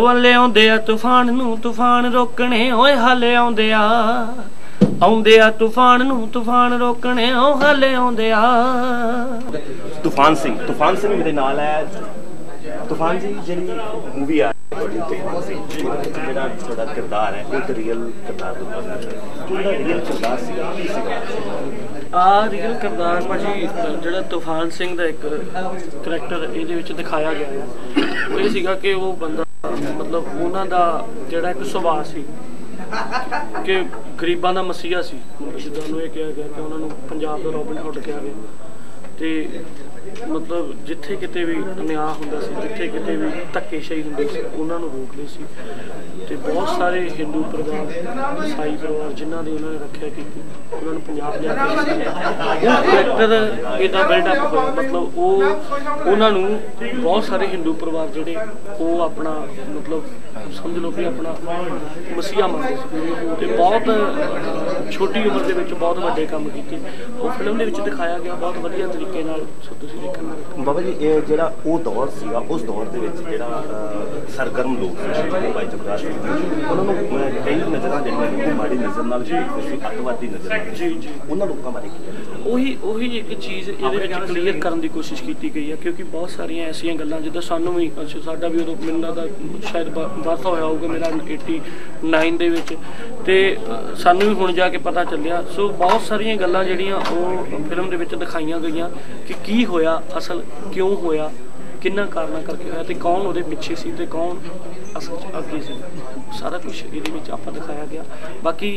ਉਹ ਹੱਲੇ ਆਉਂਦੇ ਆ ਤੂਫਾਨ ਨੂੰ ਤੂਫਾਨ ਰੋਕਣੇ ਓਏ ਹੱਲੇ ਆਉਂਦੇ ਆ। ਆਉਂਦੇ ਆ ਤੂਫਾਨ ਨੂੰ ਤੂਫਾਨ ਰੋਕਣੇ ਉਹ ਹੱਲੇ ਆਉਂਦੇ ਆ। ਤੂਫਾਨ ਸਿੰਘ ਤੂਫਾਨ ਸਿੰਘ ਮੇਰੇ ਨਾਲ ਹੈ। ਤੂਫਾਨ ਜੀ ਜਿਹੜੀ ਮੂਵੀ ਆ ਤੁਹਾਡੀ ਤੂਫਾਨ ਸਿੰਘ ਜਿਹੜਾ ਤੁਹਾਡਾ ਕਿਰਦਾਰ ਹੈ ਇੱਕ ਰੀਅਲ ਕਿਰਦਾਰ ਦੇ ਉੱਪਰ ਹੈ। ਜਿਹੜਾ ਰੀਅਲ ਕਿਰਦਾਰ ਸੀਗਾ? ਕੀ ਸੀਗਾ? ਆ ਰੀਅਲ ਕਿਰਦਾਰ ਭਾਜੀ ਜਿਹੜਾ ਤੂਫਾਨ ਸਿੰਘ ਦਾ ਇੱਕ ਕਰੈਕਟਰ ਇਹਦੇ ਵਿੱਚ ਦਿਖਾਇਆ ਗਿਆ ਹੈ। ਉਹ ਇਹ ਸੀਗਾ ਕਿ ਉਹ ਬੰਦਾ ਮਤਲਬ ਉਹਨਾਂ ਦਾ ਜਿਹੜਾ ਇੱਕ ਸੁਭਾਅ ਸੀ ਕਿ ਗਰੀਬਾਂ ਦਾ ਮਸੀਹਾ ਸੀ। ਜਿੱਦਾਂ ਨੂੰ ਇਹ ਕਿਹਾ ਗਿਆ ਕਿ ਉਹਨਾਂ ਨੂੰ ਪੰਜਾਬ ਦਾ ਰੋਬਿਨ ਹੁੱਡ ਕਿਹਾ ਗਿਆ। ਤੇ ਮਤਲਬ ਜਿੱਥੇ ਕਿਤੇ ਵੀ ਅਨਿਆਂ ਹੁੰਦਾ ਸੀ, ਜਿੱਥੇ ਕਿਤੇ ਵੀ ਧੱਕੇਸ਼ਾਹੀ ਹੁੰਦੀ ਸੀ, ਉਹਨਾਂ ਨੂੰ ਰੋਕਦੇ ਸੀ। ਤੇ ਬਹੁਤ ਸਾਰੇ ਹਿੰਦੂ ਪਰਿਵਾਰ ਈਸਾਈ ਪਰਿਵਾਰ, ਜਿਨ੍ਹਾਂ ਦੀ ਉਹਨਾਂ ਨੇ ਰੱਖਿਆ ਕਿ ਉਹਨਾਂ ਨੂੰ ਪੰਜਾਬ ਲਿਆ ਕੇ ਉਹ ਕਰੈਕਟਰ ਇਹਦਾ ਬਿਲਡ ਅਪ ਹੋਇਆ। ਮਤਲਬ ਉਹ, ਉਹਨਾਂ ਨੂੰ ਬਹੁਤ ਸਾਰੇ ਹਿੰਦੂ ਪਰਿਵਾਰ ਜਿਹੜੇ, ਉਹ ਆਪਣਾ, ਮਤਲਬ ਸਮਝ ਲਓ ਕਿ ਆਪਣਾ ਮਸੀਹਾ ਮੰਨਦੇ ਸੀ। ਤੇ ਬਹੁਤ ਛੋਟੀ ਉਮਰ ਦੇ ਵਿੱਚ ਬਹੁਤ ਵੱਡੇ ਕੰਮ ਕੀਤੇ। ਉਹ ਫਿਲਮ ਦੇ ਵਿੱਚ ਦਿਖਾਇਆ ਗਿਆ, ਬਹੁਤ ਵਧੀਆ ਤਰੀਕੇ ਨਾਲ ਸੋ। ਤੁਸੀਂ ਬਾਬਾ ਜੀ ਇਹ ਜਿਹੜਾ ਉਹ ਦੌਰ ਸੀਗਾ ਉਸ ਦੌਰ ਦੇ ਵਿੱਚ ਜਿਹੜਾ ਸਰਗਰਮ ਲੋਕ ਸੀ ਭਾਈ ਜਗਦਾਰ ਸਿੰਘ ਜੀ, ਉਹਨਾਂ ਨੂੰ ਕਈ ਨਜ਼ਰਾਂ ਜਿਹੜੀਆਂ ਨੇ ਉਹ ਮਾੜੀ ਨਜ਼ਰ ਨਾਲ ਦੇਖਦੇ ਸੀ ਅੱਤਵਾਦੀ ਨਜ਼ਰ ਨਾਲ ਜੀ ਜੀ ਉਹਨਾਂ ਲੋਕਾਂ ਬਾਰੇ ਕੀ? ਉਹੀ ਉਹੀ ਇੱਕ ਚੀਜ਼ ਇਹਦੇ ਵਿੱਚ ਕਲੀਅਰ ਕਰਨ ਦੀ ਕੋਸ਼ਿਸ਼ ਕੀਤੀ ਗਈ ਹੈ ਕਿਉਂਕਿ ਬਹੁਤ ਸਾਰੀਆਂ ਐਸੀਆਂ ਗੱਲਾਂ ਜਿੱਦਾਂ ਸਾਨੂੰ ਵੀ ਸਾਡਾ ਵੀ ਉਦੋਂ ਮੈਨੂੰ ਲੱਗਦਾ ਸ਼ਾਇਦ ਬਰਥ ਹੋਇਆ ਹੋਊਗਾ ਮੇਰਾ 89 ਦੇ ਵਿੱਚ। ਤੇ ਸਾਨੂੰ ਵੀ ਹੁਣ ਜਾ ਕੇ ਪਤਾ ਚੱਲਿਆ। ਸੋ ਬਹੁਤ ਸਾਰੀਆਂ ਗੱਲਾਂ ਜਿਹੜੀਆਂ ਉਹ ਫਿਲਮ ਦੇ ਵਿੱਚ ਦਿਖਾਈਆਂ ਗਈਆਂ ਕਿ ਕੀ ਹੋਇਆ। ਹੋਇਆ, ਅਸਲ ਕਿਉਂ ਹੋਇਆ, ਕਿੰਨਾ ਕਾਰਨਾਂ ਕਰਕੇ ਹੋਇਆ ਤੇ ਕੌਣ ਉਹਦੇ ਪਿੱਛੇ ਸੀ ਤੇ ਕੌਣ ਅਸਲ 'ਚ ਅੱਗੇ ਸੀ। ਸਾਰਾ ਕੁਝ ਇਹਦੇ ਵਿੱਚ ਆਪਾਂ ਦਿਖਾਇਆ ਗਿਆ। ਬਾਕੀ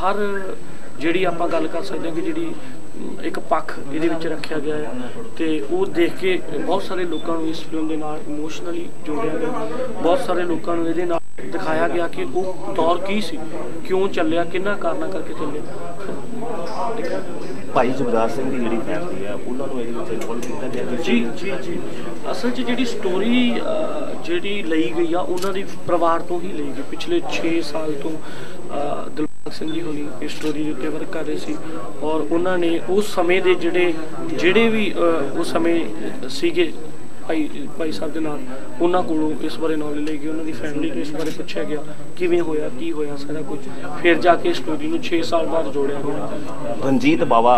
ਹਰ ਜਿਹੜੀ ਆਪਾਂ ਗੱਲ ਕਰ ਸਕਦੇ ਹਾਂ ਕਿ ਜਿਹੜੀ ਇੱਕ ਪੱਖ ਇਹਦੇ ਵਿੱਚ ਰੱਖਿਆ ਗਿਆ ਹੈ ਤੇ ਉਹ ਦੇਖ ਕੇ ਬਹੁਤ ਸਾਰੇ ਲੋਕਾਂ ਨੂੰ ਇਸ ਫਿਲਮ ਦੇ ਨਾਲ ਇਮੋਸ਼ਨਲੀ ਜੋੜਿਆ ਗਿਆ। ਬਹੁਤ ਸਾਰੇ ਲੋਕਾਂ ਨੂੰ ਇਹਦੇ ਨਾਲ ਦਿਖਾਇਆ ਗਿਆ ਕਿ ਉਹ ਦੌਰ ਕੀ ਸੀ, ਕਿਉਂ ਚੱਲਿਆ, ਕਿੰਨਾ ਕਾਰਨਾਂ ਕਰਕੇ ਚੱਲਿਆ। ਭਾਈ ਜਗਦਾਰ ਸਿੰਘ ਦੀ ਜਿਹੜੀ ਫੈਮਿਲੀ ਹੈ ਉਹਨਾਂ ਨੂੰ ਇਹਦੇ ਵਿੱਚ ਇਨਵੋਲਵ ਕੀਤਾ ਗਿਆ। ਜੀ ਜੀ ਜੀ। ਅਸਲ 'ਚ ਜਿਹੜੀ ਸਟੋਰੀ ਜਿਹੜੀ ਲਈ ਗਈ ਆ ਉਹਨਾਂ ਦੀ ਪਰਿਵਾਰ ਤੋਂ ਹੀ ਲਈ ਗਈ। ਪਿਛਲੇ 6 ਸਾਲ ਤੋਂ ਦਿਲਬਾਗ ਸਿੰਘ ਜੀ ਹੋਣੀ ਇਸ ਸਟੋਰੀ ਦੇ ਉੱਤੇ ਵਰਕ ਕਰ ਰਹੇ ਸੀ ਔਰ ਉਹਨਾਂ ਨੇ ਉਸ ਸਮੇਂ ਦੇ ਜਿਹੜੇ ਜਿਹੜੇ ਵੀ ਉਸ ਸਮੇਂ ਸੀਗੇ ਭਾਈ ਭਾਈ ਸਾਹਿਬ ਦੇ ਨਾਲ ਉਹਨਾਂ ਕੋਲੋਂ ਇਸ ਬਾਰੇ ਨੌਲੇਜ ਲਈ ਗਈ ਉਹਨਾਂ ਦੀ ਫੈਮਿਲੀ ਤੋਂ ਇਸ ਬਾਰੇ ਪੁੱਛਿਆ ਗਿਆ ਕਿਵੇਂ ਹੋਇਆ ਕੀ ਹੋਇਆ ਸਾਰਾ ਕੁਝ ਫਿਰ ਜਾ ਕੇ ਸਟੋਰੀ ਨੂੰ 6 ਸਾਲ ਬਾਅਦ ਜੋੜਿਆ ਗਿਆ ਰਣਜੀਤ ਬਾਵਾ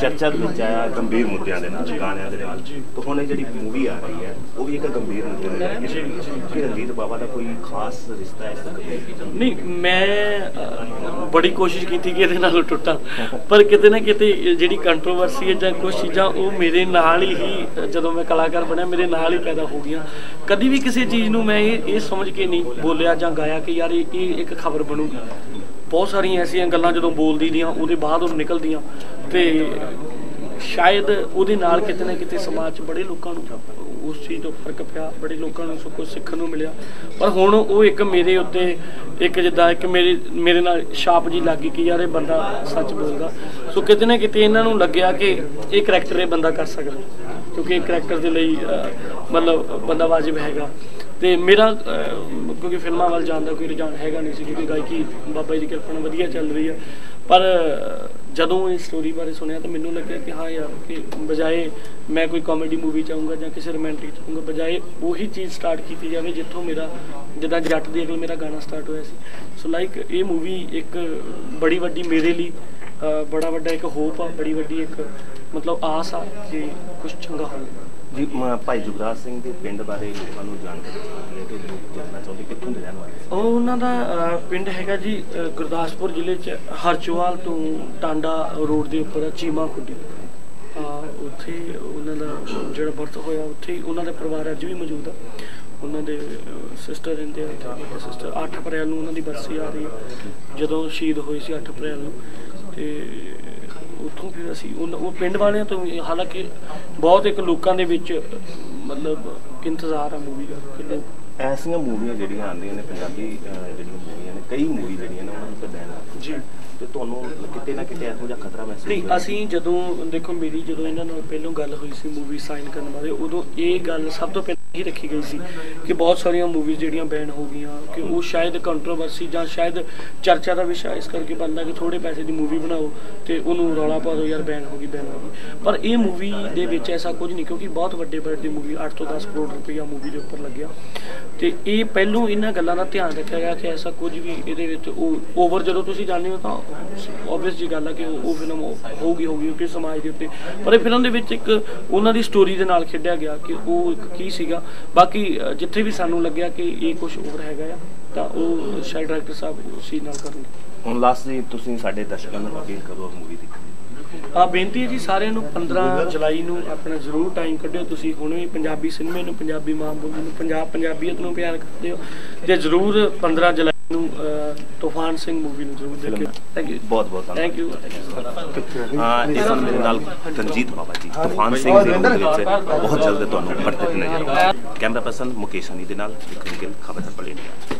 ਚਰਚਾ ਦੇ ਵਿੱਚ ਆਇਆ ਗੰਭੀਰ ਮੁੱਦਿਆਂ ਦੇ ਨਾਲ ਗਾਣਿਆਂ ਦੇ ਨਾਲ। ਤਾਂ ਹੁਣ ਇਹ ਜਿਹੜੀ ਮੂਵੀ ਆ ਰਹੀ ਹੈ ਉਹ ਵੀ ਇੱਕ ਗੰਭੀਰ ਮੁੱਦੇ ਨੂੰ ਲੈ ਕੇ ਰਣਜੀਤ ਬਾਵਾ ਦਾ ਕੋਈ ਖਾਸ ਰਿਸ਼ਤਾ ਇਸ ਤੱਕ ਨਹੀਂ ਮੈਂ ਬੜੀ ਕੋਸ਼ਿਸ਼ ਕੀਤੀ ਕਿ ਇਹਦੇ ਨਾਲ ਟੁੱਟਾਂ। ਪਰ ਕਿਤੇ ਨਾ ਕਿਤੇ ਜਿਹੜੀ ਕੰਟਰੋਵਰਸੀ ਹੈ ਜਾਂ ਕੁਝ ਚੀਜ਼ਾਂ ਉਹ ਮੇਰੇ ਨਾਲ ਹੀ ਜਦੋਂ ਮੈਂ ਕਲਾਕਾਰ ਬਣਿਆ ਮੇਰੇ ਨਾਲ ਹੀ ਪੈਦਾ ਹੋ ਗਈਆਂ। ਕਦੀ ਵੀ ਕਿਸੇ ਚੀਜ਼ ਨੂੰ ਮੈਂ ਇਹ ਇਹ ਸਮਝ ਕੇ ਨਹੀਂ ਬੋਲਿਆ ਜਾਂ ਗਾਇਆ ਕਿ ਯਾਰ ਇਹ ਇਹ ਇੱਕ ਖਬਰ ਬਣੂਗੀ। ਬਹੁਤ ਸਾਰੀਆਂ ਐਸੀਆਂ ਗੱਲਾਂ ਜਦੋਂ ਬੋਲਦੀ ਦੀਆਂ, ਉਹਦੇ ਬਾਅਦ ਉਹ ਨਿਕਲਦੀਆਂ। ਤੇ ਸ਼ਾਇਦ ਉਹਦੇ ਨਾਲ ਕਿਤੇ ਨਾ ਕਿਤੇ ਸਮਾਜ 'ਚ ਬੜੇ ਲੋਕਾਂ ਨੂੰ ਉਸ ਚੀਜ਼ ਤੋਂ ਫ਼ਰਕ ਪਿਆ, ਬੜੇ ਲੋਕਾਂ ਨੂੰ ਕੁਝ ਸਿੱਖਣ ਨੂੰ ਮਿਲਿਆ। ਪਰ ਹੁਣ ਉਹ ਇੱਕ ਮੇਰੇ ਉੱਤੇ, ਇੱਕ ਜਿੱਦਾਂ ਇੱਕ ਮੇਰੇ ਮੇਰੇ ਨਾਲ ਛਾਪ ਜੀ ਲੱਗੀ ਕਿ ਯਾਰ ਇਹ ਬੰਦਾ ਸੱਚ ਬੋਲਦਾ। ਸੋ ਕਿਤੇ ਨਾ ਕਿਤੇ ਇਹਨਾਂ ਨੂੰ ਲੱਗਿਆ ਕਿ ਇਹ ਕਰੈਕਟਰ ਇਹ ਬੰਦਾ ਕਰ ਸਕਦਾ। ਕਿਉਂਕਿ ਇਹ ਕਰੈਕਟਰ ਦੇ ਲਈ ਮਤਲਬ ਬੰਦਾ ਵਾਜਿਬ ਹੈਗਾ। ਤੇ ਮੇਰਾ ਕਿਉਂਕਿ ਫਿਲਮਾਂ ਵੱਲ ਜਾਣ ਦਾ ਕੋਈ ਰੁਝਾਨ ਹੈਗਾ ਨਹੀਂ ਸੀ, ਕਿਉਂਕਿ ਗਾਇਕੀ ਬਾਬਾ ਜੀ ਦੀ ਕਿਰਪਾ ਨਾਲ ਵਧੀਆ ਚੱਲ ਰਹੀ ਹੈ ਪਰ ਜਦੋਂ ਇਹ ਸਟੋਰੀ ਬਾਰੇ ਸੁਣਿਆ ਤਾਂ ਮੈਨੂੰ ਲੱਗਿਆ ਕਿ ਹਾਂ ਯਾਰ, ਕਿ ਬਜਾਏ ਮੈਂ ਕੋਈ ਕਾਮੇਡੀ ਮੂਵੀ ਚਾਹੂੰਗਾ ਜਾਂ ਕਿਸੇ ਰੋਮਾਂਟਿਕ ਚਾਹੂੰਗਾ, ਬਜਾਏ ਉਹੀ ਚੀਜ਼ ਸਟਾਰਟ ਕੀਤੀ ਜਾਵੇ ਜਿੱਥੋਂ ਮੇਰਾ, ਜਿੱਦਾਂ ਜੱਟ ਦੀ ਅਗਲ ਮੇਰਾ ਗਾਣਾ ਸਟਾਰਟ ਹੋਇਆ ਸੀ। ਸੋ ਲਾਈਕ ਇਹ ਮੂਵੀ ਇੱਕ ਬੜੀ ਵੱਡੀ ਮੇਰੇ ਲਈ ਬੜਾ ਵੱਡਾ ਇੱਕ ਹੋਪ ਆ, ਬੜੀ ਵੱਡੀ ਇੱਕ ਮਤਲਬ ਆਸ ਆ ਕਿ ਕੁਝ ਚੰਗਾ ਹੋਵੇ ਜੀ ਭਾਈ ਜੁਗਰਾਜ ਸਿੰਘ ਦੇ ਪਿੰਡ ਬਾਰੇ ਲੋਕਾਂ ਨੂੰ ਜਾਣਕਾਰੀ ਜਾਣਨਾ ਚਾਹੁੰਦੇ ਕਿੱਥੋਂ ਦੇ ਰਹਿਣ ਵਾਲੇ ਉਹ ਉਹਨਾਂ ਦਾ ਪਿੰਡ ਹੈਗਾ ਜੀ ਗੁਰਦਾਸਪੁਰ ਜ਼ਿਲ੍ਹੇ ਚ, ਹਰਚਵਾਲ ਤੋਂ ਟਾਂਡਾ ਰੋਡ ਦੇ ਉੱਪਰ, ਚੀਮਾ ਖੁੱਡੀ। ਉੱਥੇ ਉਹਨਾਂ ਦਾ ਜਿਹੜਾ ਬਰਥ ਹੋਇਆ, ਉੱਥੇ ਹੀ ਉਹਨਾਂ ਦਾ ਪਰਿਵਾਰ ਅੱਜ ਵੀ ਮੌਜੂਦ ਆ। ਉਹਨਾਂ ਦੇ ਸਿਸਟਰ ਰਹਿੰਦੇ ਆ ਸਿਸਟਰ 8 ਅਪ੍ਰੈਲ ਨੂੰ ਉਹਨਾਂ ਦੀ ਬਰਸੀ ਆ ਰਹੀ ਹੈ ਜਦੋਂ ਸ਼ਹੀਦ ਹੋਏ ਸੀ 8 ਅਪ੍ਰੈਲ ਨੂੰ, ਤੇ ਉੱਥੋਂ ਫਿਰ ਅਸੀਂ ਉਹਨਾਂ- ਉਹ ਪਿੰਡ ਵਾਲਿਆਂ ਤੋਂ ਵੀ ਹਾਲਾਂਕਿ ਬਹੁਤ ਇੱਕ ਲੋਕਾਂ ਦੇ ਵਿੱਚ ਮਤਲਬ ਇੰਤਜ਼ਾਰ ਆ ਮੂਵੀ ਦਾ ਕਿ ਲੋਕ ਐਸੀਆਂ ਮੂਵੀਆਂ ਜਿਹੜੀਆਂ ਆਉਂਦੀਆਂ ਨੇ ਪੰਜਾਬੀ ਅਹ, ਜਿਹੜੀਆਂ ਮੂਵੀਆਂ ਨੇ ਕਈ ਮੂਵੀ ਜਿਹੜੀਆਂ ਨੇ ਉਹਨਾਂ ਨੂੰ ਤਾਂ ਬੈਨ ਜੀ। ਤੇ ਤੁਹਾਨੂੰ ਕਿਤੇ ਨਾ ਕਿਤੇ ਇਹੋ ਜਿਹਾ ਖਤਰਾ ਮਹਿਸੂਸ ਨਹੀਂ? ਅਸੀਂ ਜਦੋਂ ਦੇਖੋ ਮੇਰੀ ਜਦੋਂ ਇਹਨਾਂ ਨਾਲ ਪਹਿਲਾਂ ਗੱਲ ਹੋਈ ਸੀ ਮੂਵੀ ਸਾਈਨ ਕਰਨ ਬਾਰੇ ਉਦੋਂ ਇਹ ਗੱਲ ਸਭ ਤੋਂ ਪਹਿਲਾਂ ਹੀ ਰੱਖੀ ਗਈ ਸੀ ਕਿ ਬਹੁਤ ਸਾਰੀਆਂ ਮੂਵੀਜ਼ ਜਿਹੜੀਆਂ ਬੈਨ ਹੋ ਗਈਆਂ ਕਿ ਉਹ ਸ਼ਾਇਦ ਕੰਟਰੋਵਰਸੀ ਜਾਂ ਸ਼ਾਇਦ ਚਰਚਾ ਦਾ ਵਿਸ਼ਾ ਇਸ ਕਰਕੇ ਬਣਦਾ ਕਿ ਥੋੜੇ ਪੈਸੇ ਦੀ ਮੂਵੀ ਬਣਾਓ ਤੇ ਉਹਨੂੰ ਰੌਲਾ ਪਾ ਦਿਓ ਯਾਰ ਬੈਨ ਹੋ ਗਈ ਬੈਨ ਹੋ ਗਈ। ਪਰ ਇਹ ਮੂਵੀ ਦੇ ਵਿੱਚ ਐਸਾ ਕੁਝ ਨਹੀਂ ਕਿਉਂਕਿ ਬਹੁਤ ਵੱਡੇ ਬਜਟ ਦੀ ਮੂਵੀ 8 ਤੋਂ 10 ਕਰੋੜ ਰੁਪਈਆ ਮੂਵੀ ਦੇ ਉੱਪਰ ਲੱਗਿਆ। ਤੇ ਇਹ ਪਹਿਲੋਂ ਇਹਨਾਂ ਗੱਲਾਂ ਦਾ ਧਿਆਨ ਰੱਖਿਆ ਗਿਆ ਕਿ ਐਸਾ ਕੁਝ ਵੀ ਇਹਦੇ ਵਿੱਚ ਉਹ ਓਵਰ ਜਦੋਂ ਤੁਸੀਂ ਜਾਂਦੇ ਹੋ ਤਾਂ ਆਬਵੀਅਸ ਜੀ ਗੱਲ ਆ ਕਿ ਉਹ ਉਹ ਫਿਲਮ ਹੋਊਗੀ ਹੋਊਗੀ ਕਿ ਸਮਾਜ ਦੇ ਉੱਤੇ। ਪਰ ਇਹ ਫਿਲਮ ਦੇ ਵਿੱਚ ਇੱਕ ਉਹਨਾਂ ਦੀ ਸਟੋਰੀ ਦੇ ਨਾਲ ਖੇਡਿਆ ਗਿਆ ਕਿ ਉਹ ਇੱਕ ਕੀ ਸੀਗਾ। ਬਾਕੀ ਜਿੱਥੇ ਵੀ ਸਾਨੂੰ ਲੱਗਿਆ ਕਿ ਇਹ ਕੁਝ ਓਵਰ ਹੈਗਾ ਆ, ਤਾਂ ਉਹ ਸ਼ਾਇਦ ਡਾਇਰੈਕਟਰ ਸਾਹਿਬ ਉਸ ਨਾਲ ਕਰਨਗੇ। ਹੁਣ ਲਾਸਟ ਜੀ ਤੁਸੀਂ ਸਾਡੇ ਦਰਸ਼ਕਾਂ ਨੂੰ ਅਪੀਲ ਕਰੋ ਮੂਵੀ ਦੇਖਣ ਆ ਬੇਨਤੀ ਹੈ ਜੀ ਸਾਰਿਆਂ ਨੂੰ 15 ਜੁਲਾਈ ਨੂੰ ਆਪਣਾ ਜ਼ਰੂਰ ਟਾਈਮ ਕੱਢਿਓ। ਤੁਸੀਂ ਹੁਣ ਵੀ ਪੰਜਾਬੀ ਸਿਨੇਮੇ ਨੂੰ ਪੰਜਾਬੀ ਮਾਂ ਬੋਲੀ ਨੂੰ ਪੰਜਾਬ ਪੰਜਾਬੀਅਤ ਨੂੰ ਪਿਆਰ ਕਰਦੇ ਹੋ। ਤੇ ਜ਼ਰੂਰ 15 ਜੁਲਾਈ ਨੂੰ ਤੂਫਾਨ ਸਿੰਘ ਮੂਵੀ ਨੂੰ ਜ਼ਰੂਰ ਦੇਖਿਓ। ਥੈਂਕ ਯੂ ਬਹੁਤ ਬਹੁਤ ਥੈਂਕ ਯੂ ਹਾਂ ਇਸ ਸਮੇਂ ਮੇਰੇ ਨਾਲ ਰਣਜੀਤ ਬਾਬਾ ਜੀ ਤੂਫਾਨ ਸਿੰਘ ਦੇ ਵਿੱਚ ਬਹੁਤ ਜਲਦ ਤੁਹਾਨੂੰ ਪਰਤੇ ਨਜ਼ਰ ਆਉਣਗੇ ਕੈਮਰਾ ਪਰਸਨ ਮੁਕੇਸ਼ ਹਨੀ ਦੇ ਨਾਲ ਵਿਕਰਮ ਗਿੱਲ ਖਬਰ ਪਲੇਟਿਆ